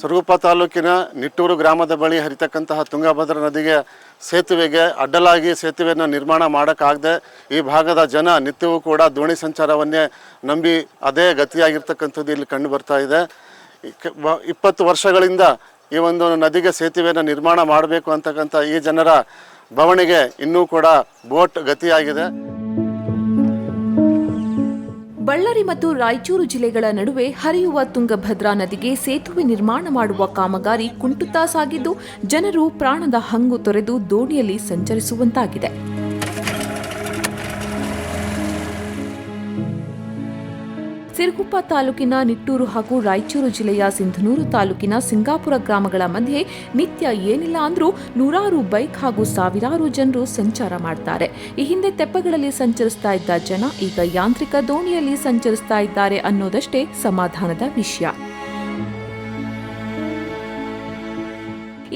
ಸೊರಗುಪ್ಪ ತಾಲೂಕಿನ ನಿಟ್ಟೂರು ಗ್ರಾಮದ ಬಳಿ ಹರಿತಕ್ಕಂತಹ ತುಂಗಭದ್ರಾ ನದಿಗೆ ಸೇತುವೆಗೆ ಅಡ್ಡಲಾಗಿ ಸೇತುವೆಯನ್ನು ನಿರ್ಮಾಣ ಮಾಡೋಕ್ಕಾಗದೆ ಈ ಭಾಗದ ಜನ ನಿತ್ಯವೂ ಕೂಡ ದೋಣಿ ಸಂಚಾರವನ್ನೇ ನಂಬಿ ಅದೇ ಗತಿಯಾಗಿರ್ತಕ್ಕಂಥದ್ದು ಇಲ್ಲಿ ಕಂಡು ಬರ್ತಾ ಇದೆ. ಇಪ್ಪತ್ತು ವರ್ಷಗಳಿಂದ ಈ ಒಂದು ನದಿಗೆ ಸೇತುವೆಯನ್ನು ನಿರ್ಮಾಣ ಮಾಡಬೇಕು ಅಂತಕ್ಕಂಥ ಈ ಜನರ ಬವಣಿಗೆ ಇನ್ನೂ ಕೂಡ ಬೋಟ್ ಗತಿಯಾಗಿದೆ. ಬಳ್ಳಾರಿ ಮತ್ತು ರಾಯಚೂರು ಜಿಲ್ಲೆಗಳ ನಡುವೆ ಹರಿಯುವ ತುಂಗಭದ್ರಾ ನದಿಗೆ ಸೇತುವೆ ನಿರ್ಮಾಣ ಮಾಡುವ ಕಾಮಗಾರಿ ಕುಂಟುತ್ತಾ ಸಾಗಿದ್ದು ಜನರು ಪ್ರಾಣದ ಹಂಗು ತೊರೆದು ದೋಣಿಯಲ್ಲಿ ಸಂಚರಿಸುವಂತಾಗಿದೆ. ಸಿರುಗುಪ್ಪ ತಾಲೂಕಿನ ನಿಟ್ಟೂರು ಹಾಗೂ ರಾಯಚೂರು ಜಿಲ್ಲೆಯ ಸಿಂಧನೂರು ತಾಲೂಕಿನ ಸಿಂಗಾಪುರ ಗ್ರಾಮಗಳ ಮಧ್ಯೆ ನಿತ್ಯ ಏನಿಲ್ಲ ಅಂದರೂ ನೂರಾರು ಬೈಕ್ ಹಾಗೂ ಸಾವಿರಾರು ಜನರು ಸಂಚಾರ ಮಾಡ್ತಾರೆ. ಈ ಹಿಂದೆ ತೆಪ್ಪಗಳಲ್ಲಿ ಸಂಚರಿಸ್ತಾ ಇದ್ದ ಜನ ಈಗ ಯಾಂತ್ರಿಕ ದೋಣಿಯಲ್ಲಿ ಸಂಚರಿಸ್ತಾ ಇದ್ದಾರೆ ಅನ್ನೋದಷ್ಟೇ ಸಮಾಧಾನದ ವಿಷಯ.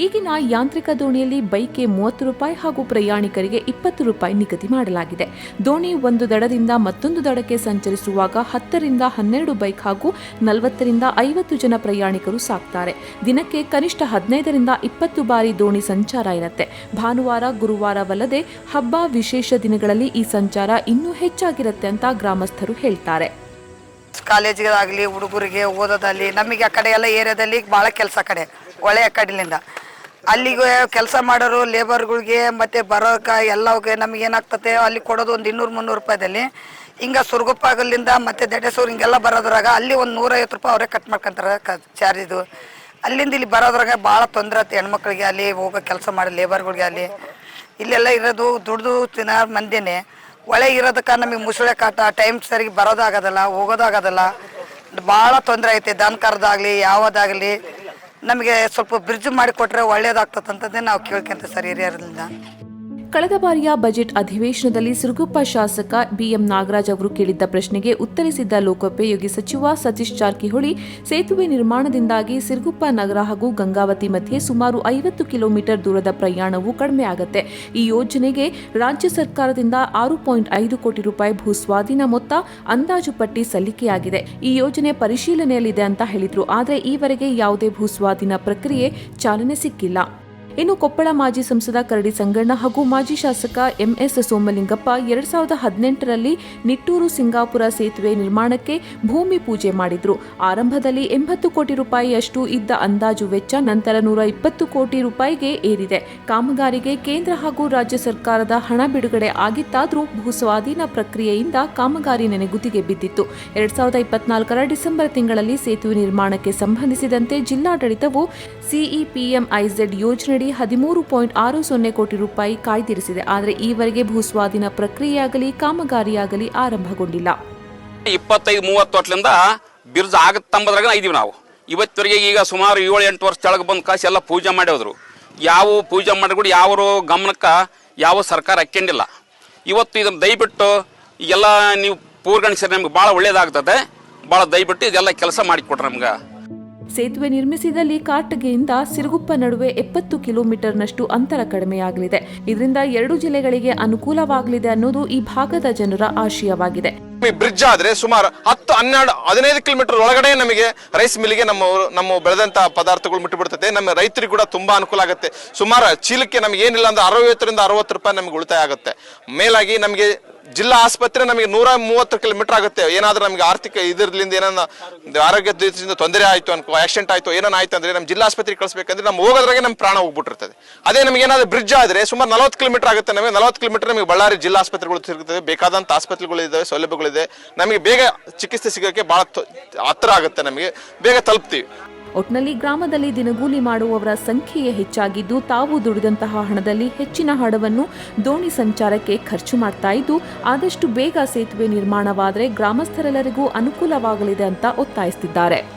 ಈಗಿನ ಯಾಂತ್ರಿಕ ದೋಣಿಯಲ್ಲಿ ಬೈಕ್ಗೆ ಮೂವತ್ತು ರೂಪಾಯಿ ಹಾಗೂ ಪ್ರಯಾಣಿಕರಿಗೆ ಇಪ್ಪತ್ತು ರೂಪಾಯಿ ನಿಗದಿ ಮಾಡಲಾಗಿದೆ. ದೋಣಿ ಒಂದು ದಡದಿಂದ ಮತ್ತೊಂದು ದಡಕ್ಕೆ ಸಂಚರಿಸುವಾಗ ಹತ್ತರಿಂದ ಹನ್ನೆರಡು ಬೈಕ್ ಹಾಗೂ ನಲವತ್ತರಿಂದ ಐವತ್ತು ಜನ ಪ್ರಯಾಣಿಕರು ಸಾಕ್ತಾರೆ. ದಿನಕ್ಕೆ ಕನಿಷ್ಠ ಹದಿನೈದರಿಂದ ಇಪ್ಪತ್ತು ಬಾರಿ ದೋಣಿ ಸಂಚಾರ ಇರುತ್ತೆ. ಭಾನುವಾರ ಗುರುವಾರವಲ್ಲದೆ ಹಬ್ಬ ವಿಶೇಷ ದಿನಗಳಲ್ಲಿ ಈ ಸಂಚಾರ ಇನ್ನೂ ಹೆಚ್ಚಾಗಿರುತ್ತೆ ಅಂತ ಗ್ರಾಮಸ್ಥರು ಹೇಳ್ತಾರೆ. ಕಾಲೇಜಿಗಾಗಲಿ ಹುಡುಗರಿಗೆ ಓದೋದಲ್ಲಿ ನಮಗೆ ಆ ಕಡೆ ಎಲ್ಲ ಏರಿಯಾದಲ್ಲಿ ಭಾಳ ಕೆಲಸ ಕಡೆ, ಒಳ್ಳೆಯ ಕಡೆಲಿಂದ. ಅಲ್ಲಿಗೆ ಕೆಲಸ ಮಾಡೋರು ಲೇಬರ್ಗಳಿಗೆ ಮತ್ತೆ ಬರೋಕೆ ಎಲ್ಲವಕ್ಕೆ ನಮ್ಗೆ ಏನಾಗ್ತತೆ, ಅಲ್ಲಿ ಕೊಡೋದು ಒಂದು ಇನ್ನೂರು ಮುನ್ನೂರು ರೂಪಾಯಿದಲ್ಲಿ. ಹಿಂಗೆ ಸುರ್ಗುಪ್ಪಾಗಲಿಂದ ಮತ್ತೆ ದಡೇಸೂರು ಹಿಂಗೆಲ್ಲ ಬರೋದ್ರಾಗ ಅಲ್ಲಿ ಒಂದು ನೂರೈವತ್ತು ರೂಪಾಯಿ ಅವರೇ ಕಟ್ ಮಾಡ್ಕೊಂತಾರೆ ಕ ಚಾರ್ಜಿದು ಅಲ್ಲಿಂದ ಇಲ್ಲಿ ಬರೋದ್ರಾಗ ಭಾಳ ತೊಂದರೆ ಆಯ್ತು ಹೆಣ್ಮಕ್ಳಿಗೆ, ಅಲ್ಲಿ ಹೋಗೋ ಕೆಲಸ ಮಾಡಿ ಲೇಬರ್ಗಳಿಗೆ ಅಲ್ಲಿ. ಇಲ್ಲೆಲ್ಲ ಇರೋದು ದುಡ್ದು ತಿನ್ನೋ ಮಂದಿನೇ. ಒಳಗೆ ಇರೋದಕ್ಕೆ ನಮಗೆ ಮುಸುಳೆ ಕಾಟ ಟೈಮ್ ಸರಿಗೆ ಬರೋದಾಗೋದಲ್ಲ, ಹೋಗೋದಾಗೋದಲ್ಲ. ಭಾಳ ತೊಂದರೆ ಐತೆ, ದನ ಯಾವುದಾಗಲಿ. ನಮಗೆ ಸ್ವಲ್ಪ ಬ್ರಿಡ್ಜ್ ಮಾಡಿಕೊಟ್ರೆ ಒಳ್ಳೇದಾಗ್ತದಂತಂದೇ ನಾವು ಕೇಳ್ಕೊಂತ ಸರ್ ಹಿರಿಯರಿಂದ. ಕಳೆದ ಬಾರಿಯ ಬಜೆಟ್ ಅಧಿವೇಶನದಲ್ಲಿ ಸಿರುಗುಪ್ಪ ಶಾಸಕ ಬಿಎಂ ನಾಗರಾಜ್ ಅವರು ಕೇಳಿದ್ದ ಪ್ರಶ್ನೆಗೆ ಉತ್ತರಿಸಿದ್ದ ಲೋಕೋಪಯೋಗಿ ಸಚಿವ ಸತೀಶ್ ಜಾರಕಿಹೊಳಿ, ಸೇತುವೆ ನಿರ್ಮಾಣದಿಂದಾಗಿ ಸಿರುಗುಪ್ಪ ನಗರ ಹಾಗೂ ಗಂಗಾವತಿ ಮಧ್ಯೆ ಸುಮಾರು ಐವತ್ತು ಕಿಲೋಮೀಟರ್ ದೂರದ ಪ್ರಯಾಣವು ಕಡಿಮೆ ಆಗುತ್ತೆ. ಈ ಯೋಜನೆಗೆ ರಾಜ್ಯ ಸರ್ಕಾರದಿಂದ ಆರು ಪಾಯಿಂಟ್ ಐದು ಕೋಟಿ ರೂಪಾಯಿ ಭೂಸ್ವಾಧೀನ ಮೊತ್ತ ಅಂದಾಜು ಪಟ್ಟಿ ಸಲ್ಲಿಕೆಯಾಗಿದೆ. ಈ ಯೋಜನೆ ಪರಿಶೀಲನೆಯಲ್ಲಿದೆ ಅಂತ ಹೇಳಿದ್ರು. ಆದರೆ ಈವರೆಗೆ ಯಾವುದೇ ಭೂಸ್ವಾಧೀನ ಪ್ರಕ್ರಿಯೆ ಚಾಲನೆ ಸಿಕ್ಕಿಲ್ಲ. ಇನ್ನು ಕೊಪ್ಪಳ ಮಾಜಿ ಸಂಸದ ಕರಡಿ ಸಂಗಣ್ಣ ಹಾಗೂ ಮಾಜಿ ಶಾಸಕ ಎಂಎಸ್ ಸೋಮಲಿಂಗಪ್ಪ ಎರಡ್ ಸಾವಿರದ ಹದಿನೆಂಟರಲ್ಲಿ ನಿಟ್ಟೂರು ಸಿಂಗಾಪುರ ಸೇತುವೆ ನಿರ್ಮಾಣಕ್ಕೆ ಭೂಮಿ ಪೂಜೆ ಮಾಡಿದ್ರು. ಆರಂಭದಲ್ಲಿ ಎಂಬತ್ತು ಕೋಟಿ ರೂಪಾಯಿಯಷ್ಟು ಇದ್ದ ಅಂದಾಜು ವೆಚ್ಚ ನಂತರ ನೂರ ಇಪ್ಪತ್ತು ಕೋಟಿ ರೂಪಾಯಿಗೆ ಏರಿದೆ. ಕಾಮಗಾರಿಗೆ ಕೇಂದ್ರ ಹಾಗೂ ರಾಜ್ಯ ಸರ್ಕಾರದ ಹಣ ಬಿಡುಗಡೆ ಆಗಿತ್ತಾದರೂ ಭೂಸ್ವಾಧೀನ ಪ್ರಕ್ರಿಯೆಯಿಂದ ಕಾಮಗಾರಿ ನೆನೆಗುದಿಗೆ ಬಿದ್ದಿತ್ತು. ಎರಡ್ ಸಾವಿರದ ಇಪ್ಪತ್ನಾಲ್ಕರ ಡಿಸೆಂಬರ್ ತಿಂಗಳಲ್ಲಿ ಸೇತುವೆ ನಿರ್ಮಾಣಕ್ಕೆ ಸಂಬಂಧಿಸಿದಂತೆ ಜಿಲ್ಲಾಡಳಿತವು ಸಿಇಪಿಎಂಐಝೆಡ್ ಯೋಜನೆಯಡಿ ಹದಿಮೂರು ಪಾಯಿಂಟ್ ಆರು ಸೊನ್ನೆ ಕೋಟಿ ರೂಪಾಯಿ ಕಾಯ್ದಿರಿಸಿದೆ. ಆದರೆ ಈವರೆಗೆ ಭೂಸ್ವಾಧೀನ ಪ್ರಕ್ರಿಯೆಯಾಗಲಿ, ಕಾಮಗಾರಿಯಾಗಲಿ ಆರಂಭಗೊಂಡಿಲ್ಲ. ಇಪ್ಪತ್ತೈದು ಮೂವತ್ತು ವರ್ಷದಿಂದ ಬಿರ್ಜ್ ಆಗತ್ತಂಬದ್ರಾಗ ಇದೀವಿ ನಾವು. ಇವತ್ತವರೆಗೆ ಈಗ ಸುಮಾರು ಏಳು ಎಂಟು ವರ್ಷ ಕೆಳಗೆ ಬಂದು ಕಾಸು ಎಲ್ಲ ಪೂಜೆ ಮಾಡಿ ಹೋದ್ರು ಯಾವ ಪೂಜೆ ಮಾಡಿ ಕೂಡ ಯಾವ ಗಮನಕ್ಕೆ ಯಾವ ಸರ್ಕಾರ ಹಾಕ್ಕೊಂಡಿಲ್ಲ ಇವತ್ತು ಇದನ್ನು ದಯವಿಟ್ಟು ಎಲ್ಲ ನೀವು ಪೂರ್ಗಣಿಸಿದ್ರೆ ನಮ್ಗೆ ಭಾಳ ಒಳ್ಳೇದಾಗ್ತದೆ. ಭಾಳ ದಯವಿಟ್ಟು ಇದೆಲ್ಲ ಕೆಲಸ ಮಾಡಿಕೊಟ್ರೆ ನಮ್ಗೆ. ಸೇತುವೆ ನಿರ್ಮಿಸಿದಲ್ಲಿ ಕಾಟಗಿಯಿಂದ ಸಿರುಗುಪ್ಪ ನಡುವೆ ಎಪ್ಪತ್ತು ಕಿಲೋಮೀಟರ್ನಷ್ಟು ಅಂತರ ಕಡಿಮೆಯಾಗಲಿದೆ. ಇದರಿಂದ ಎರಡು ಜಿಲ್ಲೆಗಳಿಗೆ ಅನುಕೂಲವಾಗಲಿದೆ ಅನ್ನೋದು ಈ ಭಾಗದ ಜನರ ಆಶಯವಾಗಿದೆ. ಬ್ರಿಡ್ಜ್ ಆದ್ರೆ ಸುಮಾರು ಹತ್ತು, ಹನ್ನೆರಡು, ಹದಿನೈದು ಕಿಲೋಮೀಟರ್ ಒಳಗಡೆ ನಮಗೆ ರೈಸ್ ಮಿಲ್ಗೆ ನಮ್ಮ ನಮ್ಮ ಬೆಳೆದಂತ ಪದಾರ್ಥಗಳು ಮುಟ್ಟಿಬಿಡ್ತದೆ ನಮ್ಮ ರೈತರಿಗೆ ಕೂಡ ತುಂಬಾ ಅನುಕೂಲ ಆಗುತ್ತೆ. ಸುಮಾರು ಚೀಲಕ್ಕೆ ನಮಗೆ ಏನಿಲ್ಲ ಅಂದ್ರೆ ಅರವತ್ತರಿಂದ ಅರವತ್ತು ರೂಪಾಯಿ ನಮಗೆ ಉಳಿತಾಯ ಆಗುತ್ತೆ. ಮೇಲಾಗಿ ನಮಗೆ ಜಿಲ್ಲಾ ಆಸ್ಪತ್ರೆ ನಮಗೆ ನೂರ ಮೂವತ್ತು ಕಿಲೋಮೀಟರ್ ಆಗುತ್ತೆ. ಏನಾದ್ರೂ ನಮಗೆ ಆರ್ಥಿಕ ಇದರಿಂದ ಏನನ್ನ ಆರೋಗ್ಯ ದೃಷ್ಟಿಯಿಂದ ತೊಂದರೆ ಆಯ್ತು ಅನ್ಕೋ ಆಕ್ಸಿಡೆಂಟ್ ಆಯ್ತು, ಏನಾನ ಆಯ್ತು ಅಂದ್ರೆ ನಮ್ಮ ಜಿಲ್ಲಾ ಆಸ್ಪತ್ರೆಗೆ ಕಳಿಸ್ಬೇಕಂದ್ರೆ ನಮ್ಮ ಹೋಗೋದ್ರಾಗೆ ನಮ್ಮ ಪ್ರಾಣ ಹೋಗ್ಬಿಟ್ಟಿರ್ತದೆ. ಅದೇ ನಮಗೆ ಏನಾದ್ರು ಬ್ರಿಡ್ಜ್ ಆದರೆ ಸುಮಾರು ನಲವತ್ತು ಕಿಲೋಮೀಟರ್ ಆಗುತ್ತೆ ನಮಗೆ, ನಲವತ್ತು ಕಿಲೋಮೀಟರ್ ನಮಗೆ ಬಳ್ಳಾರಿ ಜಿಲ್ಲಾ ಆಸ್ಪತ್ರೆಗಳು ಸಿಗುತ್ತದೆ ಬೇಕಾದಂತ ಆಸ್ಪತ್ರೆಗಳು ಇದ್ದಾವೆ ಸೌಲಭ್ಯಗಳಿದೆ ನಮಗೆ ಬೇಗ ಚಿಕಿತ್ಸೆ ಸಿಗೋಕ್ಕೆ ಬಹಳ ಹತ್ತಿರ ಆಗುತ್ತೆ ನಮಗೆ. ಬೇಗ ತಲುಪ್ತೀವಿ. ಒಟ್ನಲ್ಲಿ ಗ್ರಾಮದಲ್ಲಿ ದಿನಗೂಲಿ ಮಾಡುವವರ ಸಂಖ್ಯೆಯೇ ಹೆಚ್ಚಾಗಿದ್ದು ತಾವು ದುಡಿದಂತಹ ಹಣದಲ್ಲಿ ಹೆಚ್ಚಿನ ಹಣವನ್ನು ದೋಣಿ ಸಂಚಾರಕ್ಕೆ ಖರ್ಚು ಮಾಡ್ತಾ ಇದ್ದು, ಆದಷ್ಟು ಬೇಗ ಸೇತುವೆ ನಿರ್ಮಾಣವಾದರೆ ಗ್ರಾಮಸ್ಥರೆಲ್ಲರಿಗೂ ಅನುಕೂಲವಾಗಲಿದೆ ಅಂತ ಒತ್ತಾಯಿಸುತ್ತಿದ್ದಾರೆ.